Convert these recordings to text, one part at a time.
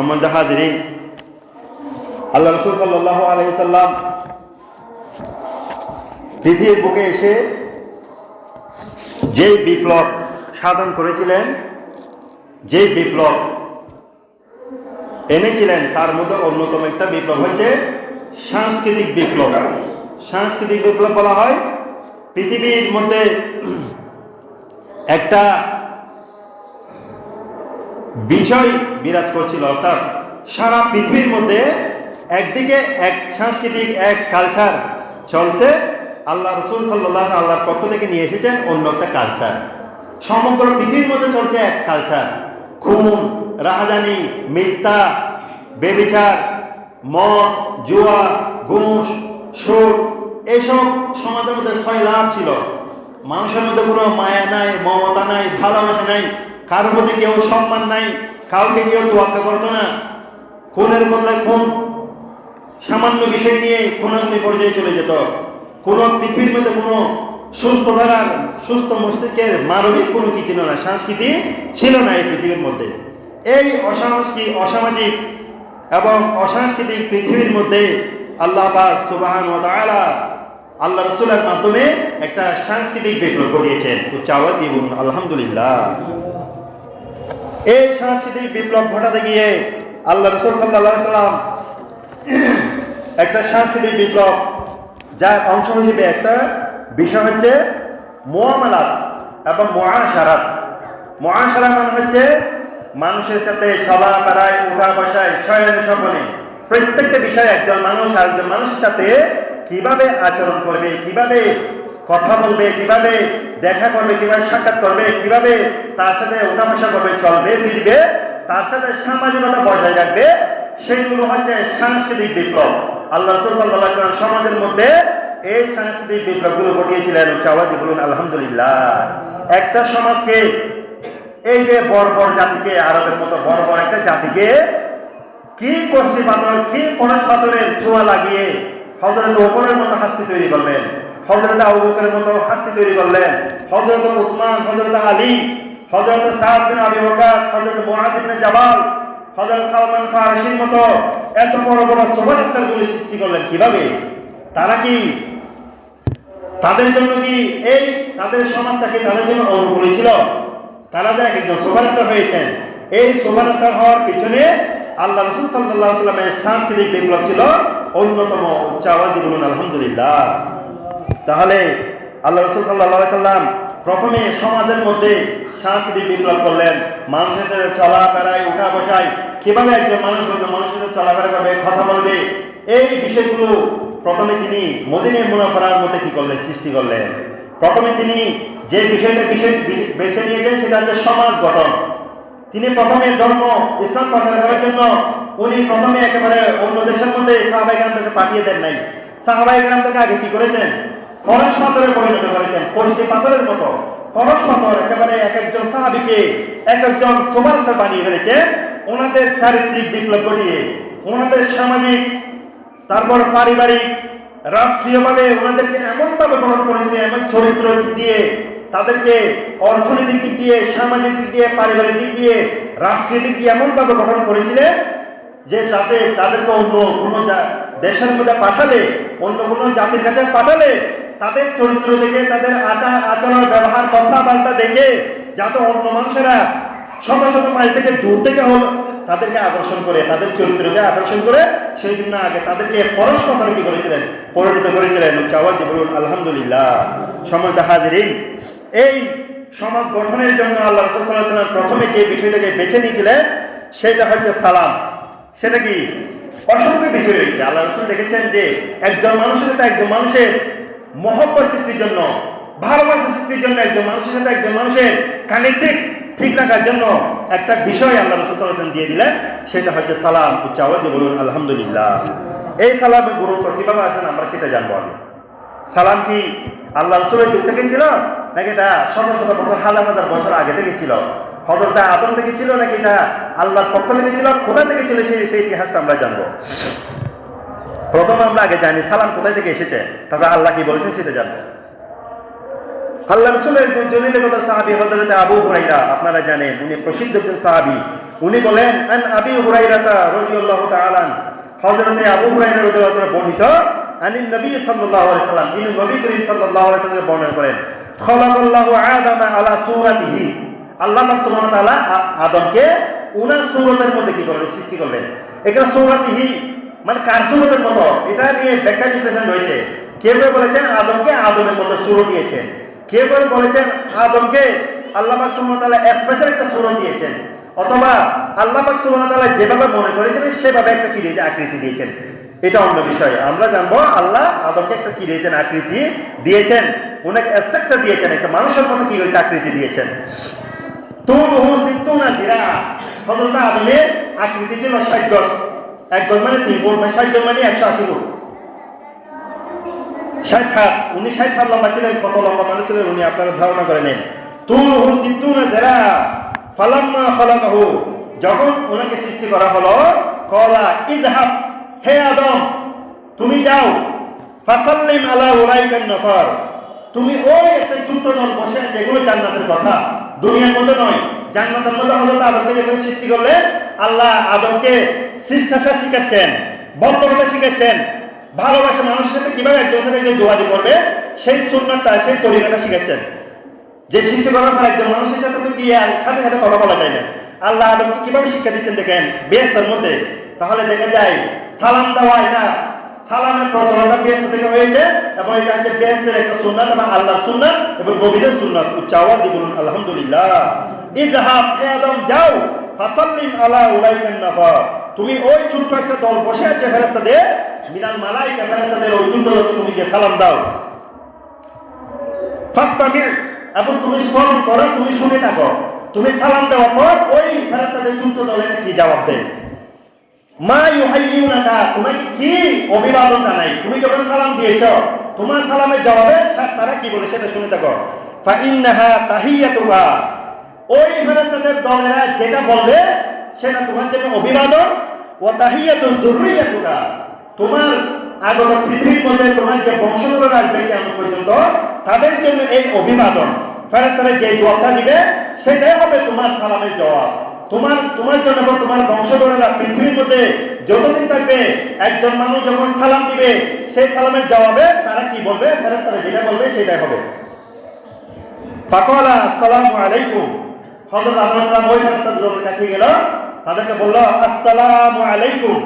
সম্বন্ধে হাজিরিন। আল্লাহ রসুল সাল্লাহ আলহিসাল্লাম পৃথিবীর বুকে এসে যে বিপ্লব সাধন করেছিলেন যে বিপ্লব এনেছিলেন, তার মধ্যে অন্যতম একটা বিপ্লব হচ্ছে সাংস্কৃতিক বিপ্লব। সাংস্কৃতিক বিপ্লব বলা হয় পৃথিবীর মধ্যে একটা বিষয় বিরাজ করছিল, অর্থাৎ সারা পৃথিবীর মধ্যে একদিকে এক সাংস্কৃতিক, এক কালচার চলছে। আল্লাহ রসুল সাল্লাহ আল্লাহর পক্ষ থেকে নিয়ে এসেছেন অন্য একটা কালচার সমগ্র পৃথিবীর মধ্যে চলছে এক কালচার খুন, রাহাজানি, মিথ্যা, বেবিচার, মদ, জুয়া, ঘুষ সুর এসব সমাজের মধ্যে ছয় লাভ ছিল। মানুষের মধ্যে কোনো মায়া নাই, মমতা নাই, ভালোবাসা নাই। কারোর মধ্যে কেউ সম্মান নাই, কাউকে কেউ তোয়াক্কা করতো না। খুনের বদলে খুন। সামান্য বিষয় নিয়ে খুনাগুনি পর্যায়ে চলে যেত। কোনো পৃথিবীর মধ্যে কোনো সুস্থ ধারার, সুস্থ মস্তিষ্কের মানবিক কোনো কি ছিল না, সংস্কৃতি ছিল না এই পৃথিবীর মধ্যে। এই অসাংস্কৃতিক অসামাজিক এবং অসাংস্কৃতিক পৃথিবীর মধ্যে আল্লাহ সুবাহান আল্লাহ রসুলের মাধ্যমে একটা সাংস্কৃতিক বিপ্লব ঘটিয়েছেন। উচ্চাওয়াত এবং আলহামদুলিল্লাহ। এই সাংস্কৃতিক বিপ্লব ঘটাতে গিয়ে আল্লাহ রসুল সাল্লাহ সাল্লাম একটা সাংস্কৃতিক বিপ্লব যার অংশ হিসেবে একটা বিষয় হচ্ছে মোয়ামালাত এবং মহাসারাত মহাসারা মানে হচ্ছে মানুষের সাথে চলা বেড়ায় উঠা বসায় শয়ন স্বপনে প্রত্যেকটা বিষয়ে একজন মানুষ আরেকজন মানুষের সাথে কীভাবে আচরণ করবে, কীভাবে কথা বলবে, কীভাবে দেখা করবে, কীভাবে সাক্ষাৎ করবে, কীভাবে তার সাথে উঠা বসা করবে, চলবে, ফিরবে, তার সাথে সামাজিকতা বজায় রাখবে সেইগুলো হচ্ছে সাংস্কৃতিক বিপ্লব। আল্লাহ রসুল সমাজের মধ্যে এই সাংস্কৃতিক বিপ্লবগুলো ঘটিয়েছিলেন চাওয়াজি বলুন আলহামদুলিল্লাহ। একটা সমাজকে, এই যে বড় বড় জাতিকে, আরবের মতো বড় বড় একটা জাতিকে, কি কষ্টি পাথর, কি পরশ পাথরের ছোঁয়া লাগিয়ে হজরত ওপরের মতো হাস্তি তৈরি করলেন হজরত আবু বকরের মতো হাস্তি তৈরি করলেন। হজরত উসমান হজরত আলী হজরত সাদ বিন আবি বকর হজরত মুআজ ইবনে জাবাল হজরত সালমান ফারসির মতো এত বড় বড় সুপারস্টারগুলি সৃষ্টি করলেন কীভাবে? তারা কি তাদের জন্য কি এই তাদের সমাজটাকে তাদের জন্য অনুকূলী ছিল? তারা যে একজন সুপারস্টার হয়েছেন, এই সুপারস্টার হওয়ার পিছনে আল্লাহ রসুল সাল্লাহ সাল্লামের সাংস্কৃতিক বিপ্লব ছিল অন্যতম উচ্চাবাদী বলুন আলহামদুলিল্লাহ। তাহলে আল্লাহ রসুল সাল্লাহ সাল্লাম প্রথমে সমাজের মধ্যে সাংস্কৃতিক বিপ্লব করলেন। মানুষের সাথে চলাফেরায় উঠা বসায় কীভাবে একজন মানুষ করবে, মানুষের সাথে চলাফেরা করবে, কথা বলবে, এই বিষয়গুলো প্রথমে তিনি মদিনে মুনাফার মধ্যে কি করলেন, সৃষ্টি করলেন। প্রথমে তিনি যে বিষয়টা বিষয় বেছে নিয়েছেন সেটা হচ্ছে সমাজ গঠন। তিনি প্রথমে ধর্ম, ইসলাম প্রচার করার জন্য উনি প্রথমে একেবারে অন্য দেশের মধ্যে সাহাবাই গ্রামদেরকে পাঠিয়ে দেন নাই। সাহাবাই গ্রামদেরকে আগে কি করেছেন? ফরস পাথরে পরিণত করেছেন, পরিচিতি পাথরের মতো। ফরস পাথর একেবারে এক একজন সাহাবিকে এক একজন সুপারস্টার বানিয়ে ফেলেছে। ওনাদের চারিত্রিক বিপ্লব ঘটিয়ে, ওনাদের সামাজিক, তারপর পারিবারিক, রাষ্ট্রীয়ভাবে ওনাদেরকে এমনভাবে গ্রহণ করেছিলেন এমন চরিত্র দিক দিয়ে, তাদেরকে অর্থনৈতিক দিক দিয়ে, সামাজিক দিক দিয়ে, পারিবারিক দিক দিয়ে, রাষ্ট্রীয় দিক দিয়ে এমনভাবে গঠন করেছিলেন যে যাতে তাদেরকে অন্য কোনো দেশের মধ্যে পাঠালে, অন্য কোনো জাতির কাছে পাঠালে তাদের চরিত্র দেখে, তাদের আচার আচরণ, ব্যবহার, কথাবার্তা দেখে, যাতে অন্য মানুষেরা শত শত মাইল থেকে দূর থেকে হল তাদেরকে আকর্ষণ করে, তাদের চরিত্রকে আকর্ষণ করে, সেই জন্য আগে তাদেরকে পরস্পর কি করেছিলেন? পরিণত করেছিলেন আলহামদুলিল্লাহ। সমাজ হাজিরিন, এই সমাজ গঠনের জন্য আল্লাহ রসুল প্রথমে যে বিষয়টাকে বেছে নিয়েছিলেন, সেটা হচ্ছে সালাম। সেটা কি? অসংখ্য বিষয় রয়েছে। আল্লাহ রসুল দেখেছেন যে একজন মানুষের সাথে একজন মানুষের মহব্বত সৃষ্টির জন্য, ভালোবাসা সৃষ্টির জন্য একজন মানুষের সাথে একজন মানুষের কানেক্টেড ঠিক রাখার জন্য একটা বিষয় আল্লাহ রসুল দিয়ে দিলেন, সেটা হচ্ছে সালাম উচ্চাওয়াজ বলুন, আলহামদুলিল্লাহ। এই সালামের গুরুত্ব কীভাবে আসেন আমরা সেটা জানব আগে। সালাম কি আল্লাহ রসুলের যুগ থেকে ছিল, নাকি এটা শত শত বছর, হাজার হাজার বছর আগে থেকে ছিল? হজরটা আদম থেকে ছিল, নাকি এটা আল্লাহর পক্ষ থেকে ছিল কোথা থেকে ছিল, সেই সেই ইতিহাসটা আমরা জানব। প্রথম আমরা আগে জানি সালাম কোথায় থেকে এসেছে, তারপরে আল্লাহ কি বলছেন সেটা জানব। আল্লাহ রসুলের সাহাবি হজরত আবু হুরাইরা আপনারা জানেন, উনি প্রসিদ্ধ একজন সাহাবি। উনি বলেন, আন আবি হুরাইরাতা রাদিয়াল্লাহু তাআলা হযরতে আবু হুরাইরা রাদিয়াল্লাহু বর্ণিত আনিন নবী সাল্লাল্লাহু আলাইহি সাল্লাম। তিনি নবী করিম সাল্লাল্লাহু সাল্লামকে বর্ণনা করেন, খলাকাল্লাহু আদামা আলা আল্লাহ পাক সুবহানাহু আদমকে উনার সূরতের মধ্যে কি করলেন? সৃষ্টি করলেন। এখানে সূরাতিহি মানে কার সূরতের মতো। এটা নিয়ে ব্যাখ্যা বিশ্লেষণ রয়েছে। কেউ কেউ বলেছেন? আদমকে আদমের মতো সুরত দিয়েছেন। কেউ কেউ বলেছেন? আদমকে আল্লাহ সুবহানাহু স্পেশাল একটা সুরত দিয়েছেন। অথবা আল্লাহ সুবহানাহু যেভাবে মনে করেছেন, সেভাবে একটা কি দিয়েছে আকৃতি দিয়েছেন। এটা অন্য বিষয়। আমরা জানব আল্লাহ আদমকে একটা কি দিয়েছেন? আকৃতি দিয়েছেন। ওনাকে স্ট্রাকচার দিয়েছেন। একটা মানুষের মতো কি হয়েছে? আকৃতি দিয়েছেন। তো সিত্তুনা জিরা। হযরত আদমের আকৃতি ছিল 60 গজ এক গজ মানে তিন ফুট মানে 60 গজ মানে 180 ফুট ষাট হাত, উনি ষাট হাত লম্বা ছিলেন, কত লম্বা মানুষ ছিলেন উনি আপনারা ধারণা করে নেন। খালাকাহু। যখন ওনাকে সৃষ্টি করা হলো, কলা ইযহাব, হে আদম, তুমি যাও, ফাসাল্লিম আলা উলাইকান নফর। তুমি ওই একটা ছোট্ট দল বসে এগুলো জান্নাতের কথা। দুনিয়ার মধ্যে নয়, জান্নাতের মধ্যে হযরত আদমকে যখন সৃষ্টি করলেন আল্লাহ আদমকে শিষ্টাচার শিখাচ্ছেন বর্তমানে শিখাচ্ছেন। ভালোবাসা মানুষের সাথে কীভাবে একজনের সাথে একজন যোগাযোগ করবে, সেই সুন্নাতটা, সেই তরিকাটা শিখাচ্ছেন। যে সৃষ্টি করার পর একজন মানুষের সাথে তো গিয়ে সাথে সাথে কথা বলা যায় না। আল্লাহ আদমকে কীভাবে শিক্ষা দিচ্ছেন দেখেন বেস্তার মধ্যে। তাহলে দেখা যায়, সালাম দেওয়া এটা সালামের প্রচলনটা বেস্ত থেকে হয়েছে এবং এটা হচ্ছে বেস্তের একটা সুন্নাত এবং আল্লাহর সুন্নাত এবং নবীদের সুন্নাত। উচ্চ আওয়াজ বলুন আলহামদুলিল্লাহ। ইজহাব যাও। ফাসাল্লিম আলা উলাইকান নাফার। তুমি ওই ছোট্ট একটা দল বসে আছে ফেরেস্তাদের মিনাল মালাইকা ফেরেস্তাদের ওই ছোট্ট দলকে তুমি গিয়ে সালাম দাও। ফাস্তামি এবং তুমি স্মরণ করো, তুমি শুনে থাকো। তুমি সালাম দেওয়ার পর ওই ফেরেস্তাদের ছোট্ট দলে কি জবাব দেয় মা ইউহাইয়ুনাকা, তোমাকে কি অভিবাদন জানাই? তুমি যখন সালাম দিয়েছ, তোমার সালামের জবাবে তারা কি বলে সেটা শুনে থাকো। ফা ইন্নাহা তাহিয়াতুহা ওই ফেরেশতাদের দলেরা যেটা বলবে, সেটা তোমার জন্য অভিবাদন। ও তাহিয়াতু যুররিয়াতুকা তোমার আগত পৃথিবীর মধ্যে তোমার যে বংশধর আসবে কেমন পর্যন্ত, তাদের জন্য এই অভিবাদন। ফেরেশতারা যে জবাবটা দিবে, সেটাই হবে তোমার সালামের জবাব। তোমার তোমার জন্য তোমার বংশধরেরা পৃথিবীর মধ্যে যতদিন থাকবে, একজন মানুষ যখন সালাম দিবে, সেই সালামের জবাবে তারা কি বলবে? ফেরেশতারা যেটা বলবে, সেটাই হবে। ফাকলা আসসালামু আলাইকুম। হযরত আদম ওই ফেরেশতাদের কাছে গেল, তাদেরকে বলল, আসসালামু আলাইকুম।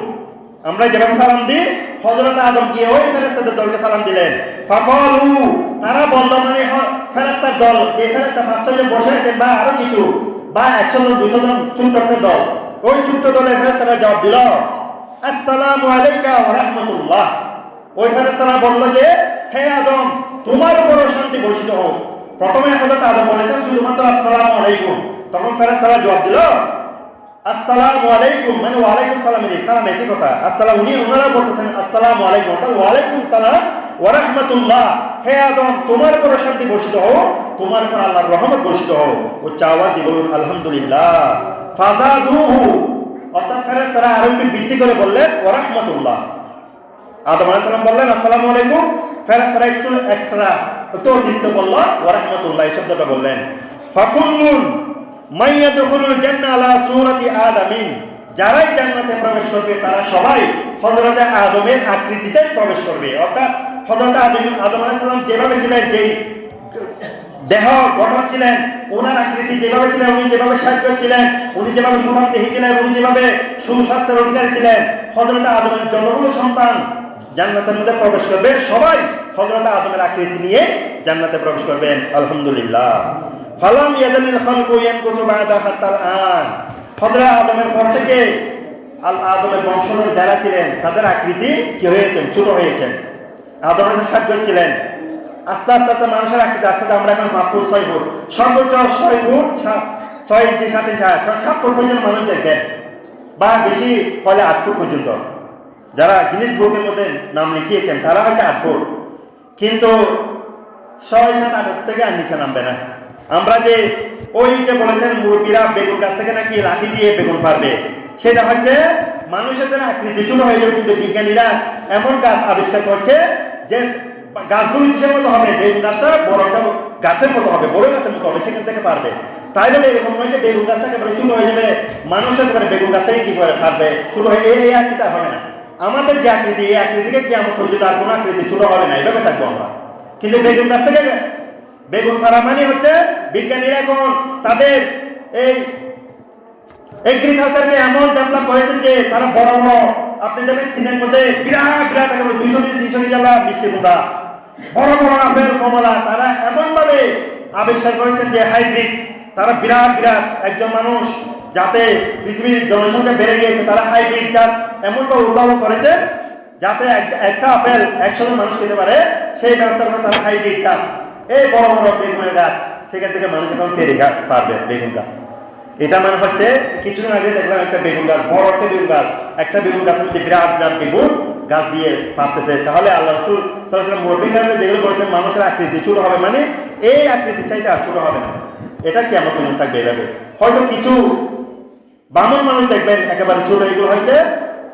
আমরা যেভাবে সালাম দিই, হযরত আদম গিয়ে ওই ফেরেশতাদের দলকে সালাম দিলেন। ফাকলু, তারা বলল মানে ফেরেশতার দল, যে ফেরেশতা পাঁচটা জন বসে আছেন বা আরও কিছু, বা একশো জন দুশো জন ছোট্ট একটা দল। ওই ছোট্ট দলের ফেরেশতারা জবাব দিল, আসসালামু আলাইকা রাহমাতুল্লাহ। ওই ফেরেশতারা বলল যে, হে আদম, তোমার উপর শান্তি বর্ষিত হোক। প্রথমে হযরত আদম বলেছেন, শুধুমাত্র আসসালামু আলাইকুম। তখন ফেরেশতারা জবাব দিল, আসসালামু আলাইকুম। মানে ওয়ালাইকুম সালাম। এই সালাম একই কথা। আসসালাম, উনি ওনারা বলতেছেন, আসসালামু আলাইকুম। অর্থাৎ, ওয়ালাইকুম সালাম ওয়ারাহমাতুল্লাহ হে আদম, তোমার উপর শান্তি বর্ষিত হোক, তোমার উপর আল্লাহর রহমত বর্ষিত হোক। ও চাওয়া দিয়ে বলুন, আলহামদুলিল্লাহ। ফাজাদুহু। অর্থাৎ, ফেরেশতারা আরও একটু বৃদ্ধি করে বললেন ওয়ারাহমাতুল্লাহ আদম আলাইহিস সালাম বললেন, আসসালামু আলাইকুম। ফেরেশতারা একটু এক্সট্রা অতিরিক্ত বলল ওয়ারাহমাতুল্লাহ এই শব্দটা বললেন। ফাকুল্লুন যারাই জান্নাতে প্রবেশ করবে, তারা সবাই হযরত আদমের আকৃতিতে প্রবেশ করবে। অর্থাৎ হযরত আদম আদম যেভাবে ছিলেন, যেই দেহ গঠন ছিলেন, ওনার আকৃতি যেভাবে ছিলেন, উনি যেভাবে সাহায্য ছিলেন, উনি যেভাবে সমান দেহি ছিলেন, উনি যেভাবে সুস্বাস্থ্যের অধিকারী ছিলেন হজরত আদমের যতগুলো সন্তান জান্নাতের মধ্যে প্রবেশ করবে, সবাই হজরত আদমের আকৃতি নিয়ে জান্নাতে প্রবেশ করবেন। আলহামদুলিল্লাহ। ফালাম ইয়াদালিল খালকু ইয়ানকুসু বা'দা হাত্তাল আন। হজরত আদমের পর থেকে আল আদমের বংশধর যারা ছিলেন, তাদের আকৃতি কি হয়েছেন? ছোট হয়েছেন। আদমের সাহায্য ছিলেন আস্তে আস্তে আস্তে মানুষের আকৃতি, আস্তে আমরা এখন পাঁচ ফুট ছয় ফুট। সর্বোচ্চ ছয় ফুট ছয় ইঞ্চি, সাত ইঞ্চি সাত ফুট পর্যন্ত মানুষ দেখবেন। বা বেশি হলে আট ফুট পর্যন্ত। যারা গিনিস বুকের মধ্যে নাম লিখিয়েছেন, তারা হচ্ছে আট ফুট। কিন্তু ছয়, সাত, আট থেকে আর নিচে নামবে না। আমরা যে ওই যে বলেছেন মুরব্বীরা বেগুন গাছ থেকে নাকি লাঠি দিয়ে বেগুন পারবে সেটা হচ্ছে মানুষের জন্য আকৃতি ছোট হয়ে যাবে কিন্তু বিজ্ঞানীরা এমন গাছ আবিষ্কার করছে যে গাছগুলো কিসের মতো হবে, বেগুন গাছটা বড় একটা গাছের মতো হবে, বড় গাছের মতো হবে, সেখান থেকে পারবে। তাই বলে এরকম নয় যে বেগুন গাছ একেবারে ছোট হয়ে যাবে, মানুষ একেবারে বেগুন গাছ থেকে কি করে থাকবে ছোট হয়ে এই আকৃতিটা হবে না। আমাদের যে আকৃতি, এই আকৃতিকে কি আমার পর্যন্ত আর কোনো আকৃতি ছোট হবে না এইভাবে থাকব আমরা। কিন্তু বেগুন গাছ থেকে বেগুন ফারা মানে হচ্ছে বিজ্ঞানীরা এখন তাদের এই এগ্রিকালচারকে এমন ডেভেলপ করেছেন যে তারা বড় বড়, আপনি দেখবেন সিনের মধ্যে বিরাট বিরাট একেবারে দুইশো কেজি তিনশো কেজি আলা মিষ্টি কুমড়া। বড় বড় আপেল, কমলা, তারা এমন ভাবে আবিষ্কার করেছেন যে হাইব্রিড তারা বিরাট বিরাট একজন মানুষ যাতে পৃথিবীর জনসংখ্যা বেড়ে গিয়েছে, তারা হাইব্রিড জাত এমনভাবে উদ্ভাবন করেছে যাতে একটা আপেল একসাথে মানুষ খেতে পারে, সেই ব্যবস্থা করে তারা হাইব্রিড জাত এই বড় বড় বেগুনের গাছ, সেখান থেকে মানুষ এখন পেরে পারবে বেগুন গাছ। এটা মানে হচ্ছে, কিছুদিন আগে দেখলাম একটা বেগুন গাছ, বড় একটা বেগুন গাছ, একটা বেগুন গাছ হচ্ছে বিরাট বিরাট বেগুন গাছ দিয়ে পারতেছে তাহলে আল্লাহ রসুল সরাসরি মুরব্বী কারণে যেগুলো বলেছেন মানুষের আকৃতি, ছোট হবে মানে এই আকৃতি চাইতে আর ছোট হবে না। এটা কি আমার পর্যন্ত থাকবে যাবে হয়তো কিছু বামন মানুষ দেখবেন, একেবারে ছোট, এগুলো হচ্ছে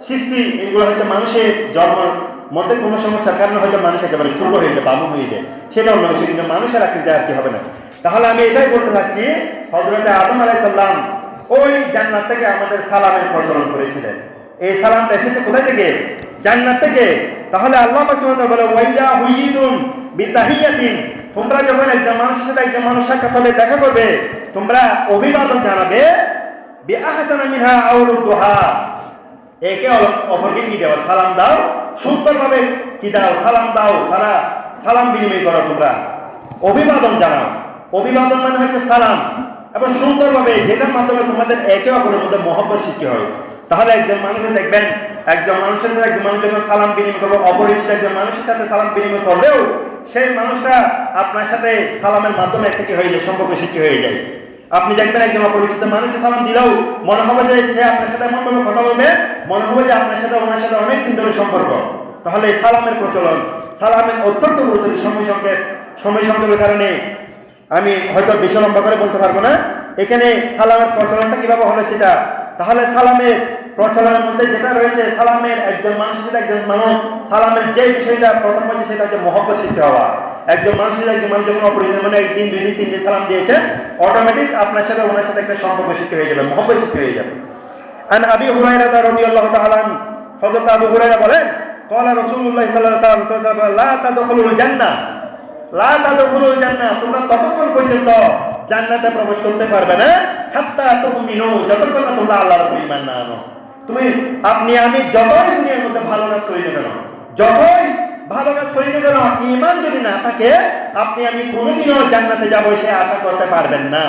সৃষ্টি, এগুলো হচ্ছে মানুষের জন্মের মধ্যে কোনো সমস্যার কারণে হয়তো মানুষ একেবারে ছোট হয়ে যায় বামন হয়ে যায় সেটা অন্য বিষয়, কিন্তু মানুষের আকৃতি আর কি হবে না। তাহলে আমি এটাই বলতে চাচ্ছি হজরত আদম আলাইসাল্লাম ওই জান্নাত থেকে আমাদের সালামের প্রচলন করেছিলেন। এই সালামটা এসেছে কোথায় থেকে? জান্নাত থেকে। তাহলে আল্লাহ বলে ওয়াইয়া হুইদুন বিতাহিয়াতিন। তোমরা যখন একজন মানুষের সাথে একজন মানুষ সাক্ষাৎ হবে দেখা করবে, তোমরা অভিবাদন জানাবে, বিআহসানা মিনহা আও রুদ্দুহা একে অপরকে কি দেওয়া? সালাম দাও। সুন্দরভাবে কি দাও, সালাম দাও তারা সালাম বিনিময় করো তোমরা। অভিবাদন জানাও। অভিবাদন মানে হচ্ছে সালাম। এবং সুন্দরভাবে যেটার মাধ্যমে তোমাদের একে অপরের মধ্যে মহব্বত সৃষ্টি হয়। তাহলে একজন মানুষ দেখবেন, একজন মানুষের সাথে একজন মানুষ যখন সালাম বিনিময় করবে, অপরিচিত একজন মানুষের সাথে সালাম বিনিময় করলেও সেই মানুষটা আপনার সাথে সালামের মাধ্যমে একটা কি হয়ে যায়, সম্পর্ক সৃষ্টি হয়ে যায়। আপনি দেখবেন একজন অপরিচিত মানুষকে সালাম দিলেও মনে হবে যে সে আপনার সাথে এমন ভাবে কথা বলবে, মনে হবে যে আপনার সাথে, ওনার সাথে অনেক দিন ধরে সম্পর্ক। তাহলে সালামের প্রচলন, সালামের অত্যন্ত গুরুত্ব সময় সংক্ষেপ সময় সংক্ষেপের কারণে আমি হয়তো বেশি করে বলতে পারব না। এখানে সালামের প্রচলনটা কীভাবে হলো সেটা? তাহলে সালামের প্রচলনের মধ্যে যেটা রয়েছে, সালামের একজন মানুষের সাথে একজন মানুষ, সালামের যে বিষয়টা প্রথম হচ্ছে সেটা হচ্ছে মহব্বত সৃষ্টি হওয়া। একজন মানুষের একজন মানুষ যখন অপরিচিত মানে একদিন, দুই দিন, তিন দিন সালাম দিয়েছে অটোমেটিক আপনার সাথে, ওনার সাথে একটা সম্পর্ক সৃষ্টি হয়ে যাবে, মহব্বত সৃষ্টি হয়ে যাবে। আন আবি হুরাইরা আবু হুরাইরা বলেন কলা লা তোমরা ততক্ষণ পর্যন্ত জান্নাতে প্রবেশ করতে পারবে না, হাত্তা তুমিনু, যতক্ষণ না তোমরা আল্লাহর উপর না আনো। তুমি, আপনি, আমি যতই দুনিয়ার মধ্যে ভালো কাজ করি না কেন, যতই ভালো কাজ করি না কেন? ঈমান যদি না থাকে, আপনি আমি কোনোদিনও জান্নাতে যাব সে আশা করতে পারবেন না।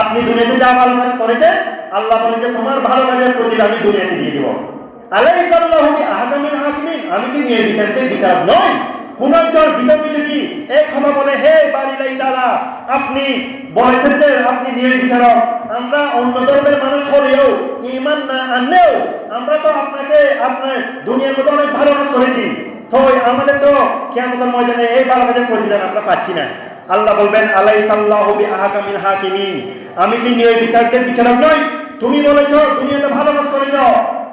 আপনি দুনিয়াতে যা ভালো কাজ করেছেন, আল্লাহ বলেন যে তোমার ভালো কাজের প্রতি আমি দুনিয়াতে দিয়ে দিব। হাকিমিন। আমি কি নিয়ে বিচারতে বিচারক নই? পুনর্জন যদি এই কথা বলে, হে দাদা, আপনি বলেছেন আপনি নিয়ে বিচারক। আমরা অন্য ধর্মের মানুষ হলেও ইমান না আনলেও, আমরা তো আপনাকে, আপনার দুনিয়ার মধ্যে অনেক ভালো কাজ করেছি। তো আমাদের তো কেমন ময়দানে এই ভালো কাজের প্রতিদান আমরা পাচ্ছি না। আল্লাহ বলবেন আলাই সাল্লাহ আহাকামিল হাকিমিন। আমি কি নিয়ে বিচারকের বিচারক নই? তুমি বলেছ দুনিয়াতে ভালো কাজ করেছ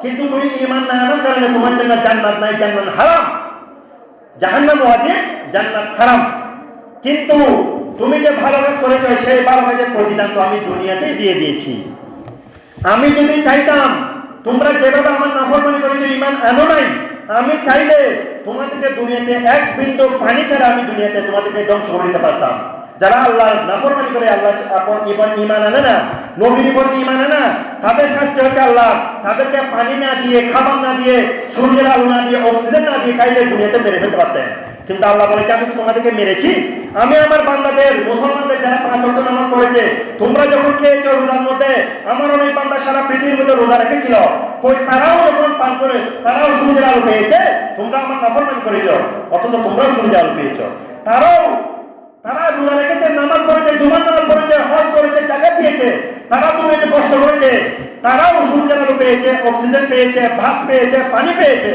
কিন্তু তুমি ইমান না আনার কারণে তোমার জন্য জান্নাত নাই, জান্নাত হারাম। জাহান্নাম ওয়াজিব জান্নাত হারাম। কিন্তু তুমি যে ভালো কাজ করেছ, সেই ভালো কাজের প্রতিদান তো আমি দুনিয়াতেই দিয়ে দিয়েছি। আমি যদি চাইতাম, তোমরা যেভাবে আমার নাফরমানি করেছ ইমান আনো নাই আমি চাইলে তোমাদেরকে দুনিয়াতে এক বিন্দু পানি ছাড়া আমি দুনিয়াতে তোমাদেরকে ধ্বংস করে দিতে পারতাম। যারা আল্লাহ নাফরমানি করে আল্লাহ আপন ইমান ইমান আনে না, নবীর ইমান আনে না, তাদের শাস্তি হচ্ছে আল্লাহ। তাদেরকে পানি না দিয়ে, খাবার না দিয়ে, সূর্যের আলো না দিয়ে, অক্সিজেন না দিয়ে চাইলে দুনিয়াতে মেরে ফেলতে পারতেন। কিন্তু আল্লাহ আমি তোমাদেরকে মেরেছি, আমি আমার বান্দাদের, মুসলমানদের যারা পাঁচ অর্থ নামাজ পড়েছে, তোমরা যখন খেয়েছো রোজার মধ্যে, আমার অনেক বান্দা সারা পৃথিবীর মধ্যে রোজা রেখেছিল। কই তারাও যখন পান করে, তারাও সূর্যের আলো পেয়েছে, তোমরা আমার নাফরমান করেছ, অথচ তোমরাও সূর্যের আলো পেয়েছ। তারাও, তারা রোজা রেখেছে, নামাজ পড়েছে, জুমার নামাজ পড়েছে, হজ করেছে টাকা দিয়েছে, তারা তুমি একটু কষ্ট করেছে, তারাও সূর্যের আলো পেয়েছে, অক্সিজেন পেয়েছে, ভাত পেয়েছে, পানি পেয়েছে।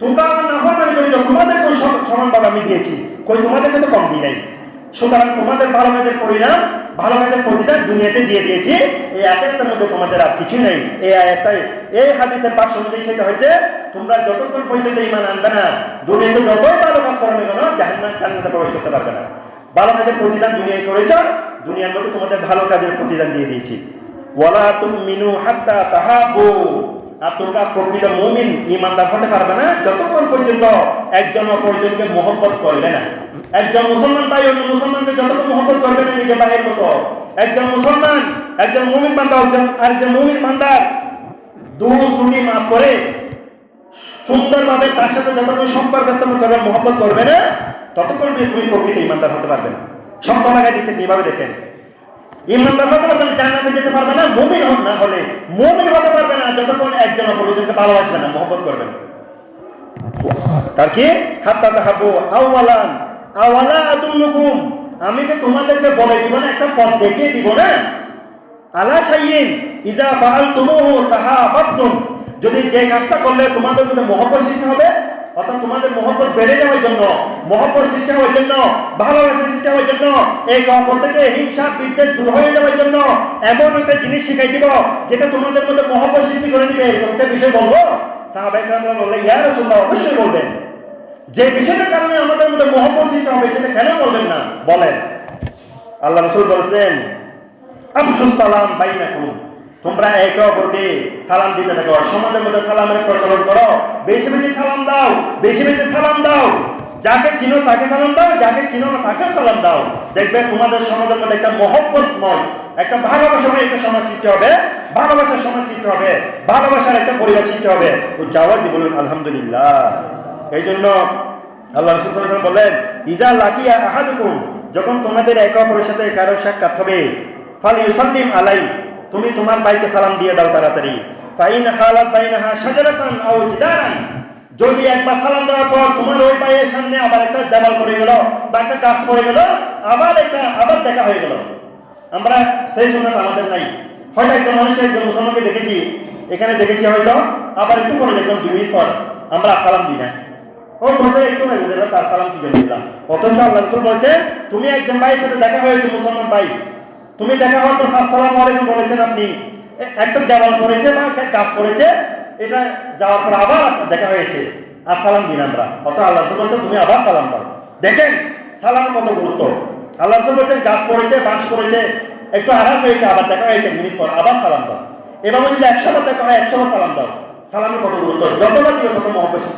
তোমরা আমার নাফরমানি করেছ তোমাদেরকে সমানভাবে আমি দিয়েছি, কই তোমাদেরকে তো কম দিই নাই। সুতরাং তোমাদের ভালো কাজের পরিণাম, ভালো কাজের প্রতিদান দুনিয়াতে দিয়ে দিয়েছি। এই আয়াতের মধ্যে তোমাদের আর কিছু নেই। এই আয়াতটাই, এই হাদিসের পাশ অনুযায়ী সেটা হচ্ছে, তোমরা যতক্ষণ পর্যন্ত ইমান আনবে না, দুনিয়াতে যতই ভালো কাজ করো না কেন, জাহান্নাম, জান্নাতে প্রবেশ করতে পারবে না। ভালো কাজের প্রতিদান দুনিয়ায় করেছ, দুনিয়ার মধ্যে তোমাদের ভালো কাজের প্রতিদান দিয়ে দিয়েছি। ওয়ালা তুমিনু হাত্তা তাহাবু আর তোমরা প্রকৃত মুমিন ইমানদার হতে পারবে না, যতক্ষণ পর্যন্ত একজন অপরজনকে মহব্বত করবে না। একজন মুসলমান ভাই অন্য মুসলমানকে যতক্ষণ মহব্বত করবে না নিজের ভাইয়ের মতো একজন মুসলমান, একজন মুমিন বান্দা একজন আরেকজন মুমিন বান্দার দোষ ত্রুটি মাফ করে, সুন্দরভাবে তার সাথে যতক্ষণ সম্পর্ক স্থাপন করবে, মহব্বত করবে না ততক্ষণ তুমি প্রকৃত ইমানদার হতে পারবে না। শব্দ লাগাই দিচ্ছেন এইভাবে দেখেন। ইমানদার হতে পারবে না, জান্নাতে যেতে পারবে না, মুমিন হন না হলে মুমিন হতে পারবে না, যতক্ষণ একজন অপরজনকে ভালোবাসবে না, মহব্বত করবে না। তার কি? হাত হাত্তা তাহাবু আওয়ালান। আমি তো তোমাদেরকে বলে দিব না, একটা পথ দেখিয়ে দিব না। আলা শাইইন, ইজা ফাআলতুমুহু তাহাবাবতুম, যদি যে কাজটা করলে তোমাদের মধ্যে মহব্বত সৃষ্টি হবে, অর্থাৎ তোমাদের মহব্বত বেড়ে যাওয়ার জন্য, মহব্বত সৃষ্টি হওয়ার জন্য, ভালোবাসা সৃষ্টি হওয়ার জন্য এই অপর থেকে হিংসা, বিদ্বেষ দূর হয়ে যাওয়ার জন্য এমন একটা জিনিস শিখাই দিব, যেটা তোমাদের মধ্যে মহব্বত সৃষ্টি করে দিবে। এরকম একটা বিষয় বলব? সাহাবাইকরামরা বললে ইয়া রাসূলুল্লাহ, অবশ্যই বলবেন। যে বিষয়টার কারণে আমাদের মধ্যে মহব্বত সৃষ্টি হবে, সেটা কেন বলবেন না? বলেন। আল্লাহ রসুল বলছেন, আফসুস সালাম বাইনাকুম। তোমরা একে অপরকে সালাম দিতে থাকো সমাজের মধ্যে সালামের প্রচলন করো। বেশি বেশি সালাম দাও, বেশি বেশি সালাম দাও। যাকে চিনো তাকে সালাম দাও, যাকে চিনো না তাকে সালাম দাও। দেখবে তোমাদের সমাজের মধ্যে একটা মহব্বতময়, একটা ভালোবাসাময় একটা সমাজ সৃষ্টি হবে। ভালোবাসার সমাজ সৃষ্টি হবে। ভালোবাসার একটা পরিবার সৃষ্টি হবে। ও যাওয়ার দি বলুন, আলহামদুলিল্লাহ। এই জন্য আল্লাহ রসুল বললেন, ইজা লাকিয়া আহাদুকুম, যখন তোমাদের একে অপরের সাথে কারও সাক্ষাৎ হবে ফালি ইউসাল্লিম আলাই, তুমি তোমার ভাইকে সালাম দিয়ে দাও তাড়াতাড়ি। ফাইন হালাত বাইনাহা শাজারাতান আও জিদারান। যদি একবার সালাম দেওয়ার পর তোমার ওই ভাইয়ের সামনে আবার একটা দেওয়াল পড়ে গেল, বা একটা গাছ পড়ে গেল, আবার একটা, আবার দেখা হয়ে গেল। আমরা সেই সুন্নাত আমাদের নাই। হয়তো একজন মানুষকে একজন মুসলমানকে দেখেছি, এখানে দেখেছি হয়তো, আবার একটু পরে দেখলাম দুই মিনিট পর, আমরা সালাম দিই না সালাম তুমি আবার সালাম দাও। দেখেন, সালাম কত গুরুত্ব। বলছেন বাঁশ পড়েছে, একটু আরাম হয়েছে, আবার দেখা হয়েছে আবার সালাম যদি একশো বার দেখা হয় একশো বার সালাম দাও। সালামের কত গুরুত্ব? যতবার দিবে, তত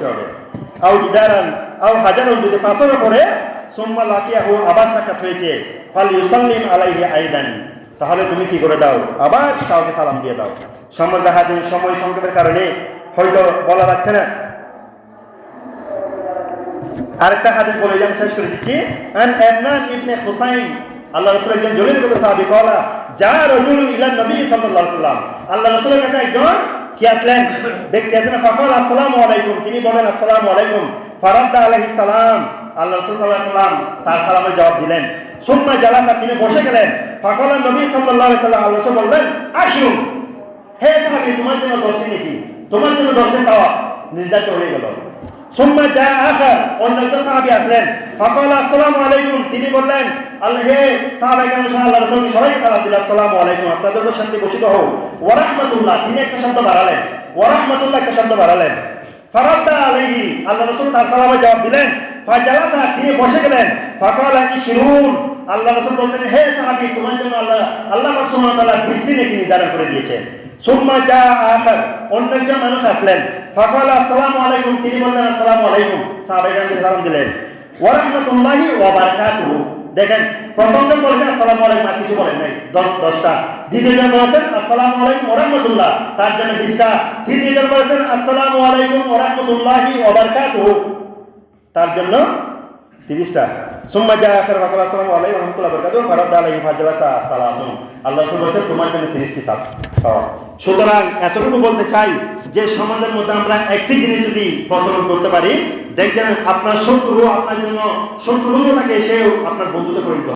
হবে। যদি সোম্মা আবার সাক্ষাৎ হয়েছে। ইউসাল্লিম আলাইহি আইদান। তাহলে তুমি কি করে দাও? আবার কাউকে সালাম দিয়ে দাও। সময় দেখা যায় সময় সংক্ষেপের কারণে। হয়তো বলা যাচ্ছে না। আরেকটা হাদিস বলে আমি শেষ করে দিচ্ছি। আন ইবনে হুসাইন, আল্লাহ রাসূল একজন জলিল সাহাবী কলা যা রাজুল ইলা নবী সাল্লাল্লাহু সাল্লাম আল্লাহ কাছে একজন কি আসলেন? ব্যক্তি আছেন ফাকাল, আসসালামু আলাইকুম। তিনি বলেন, আসসালামু আলাইকুম। ফারাদ্দা আলাইহিস সালাম। আল্লাহ রাসূল সাল্লাল্লাহু আলাইহি সাল্লাম তার সালামের জবাব দিলেন। সুম্মা জালাসা, তিনি বসে গেলেন। ফাকাল নবী সাল্লাল্লাহু আলাইহি সাল্লাম আল্লাহ বললেন আসুন হে সাহাবী, তোমার জন্য দশটি নাকি, তোমার জন্য দশটি চাওয়া নির্ধারিত হয়ে গেল। অন্য একজন সাহাবী আসলেন। ফাকাল, আসসালামু আলাইকুম। তিনি বললেন আল্লাহ হে সাহাবায়ে কেরাম রাসূল সবাইকে সালাম আলাইকুম। আপনাদের শান্তি বর্ষিত হোক। ওয়া তিনি একটা শব্দ বাড়ালেন। ওয়া একটা শব্দ বাড়ালেন। ফারাদ্দা আলাইহি, আল্লাহ রাসূল তার সালামের জবাব দিলেন, ফাজালাসা, তিনি বসে গেলেন। ফাকাল ইশরুন আল্লাহ রাসূল বলতেন, হে তোমার জন্য আল্লাহ আল্লাহ সুবহানাহু ওয়া বৃষ্টি নাকি নির্ধারণ করে দিয়েছেন। সুম্মা যা আখার অন্য একজন মানুষ আসলেন। ফাকাল, আসসালামু আলাইকুম। তিনি বললেন, আসসালামু আলাইকুম। সাহাবাইকে সালাম দিলেন। ওয়া রাহমাতুল্লাহি ওয়া বারাকাতুহু। দেখেন, প্রথমজন বলেছেন আসসালামু আলাইকুম, আর কিছু বলেন নাই, দশ, দশটা। দ্বিতীয়জন বলেছেন, আসসালামু আলাইকুম ওয়া তার জন্য বিশটা। তৃতীয়জন বলেছেন, আসসালামু আলাইকুম ওয়া রাহমাতুল্লাহি ওয়া বারাকাতুহু। তার জন্য তিরিশটা সুম্মা যা আসার আসসালাম আলাই রহমতুল্লাহ আলাই আল্লাহ বলেছেন, তোমার জন্য তিরিশটি সাত সুতরাং এতটুকু বলতে চাই যে, সমাজের মধ্যে আমরা একটি জিনিস যদি প্রচলন করতে পারি, দেখবেন আপনার শত্রু আপনার জন্য, শত্রু থাকে সেও আপনার বন্ধুতে পরিণত।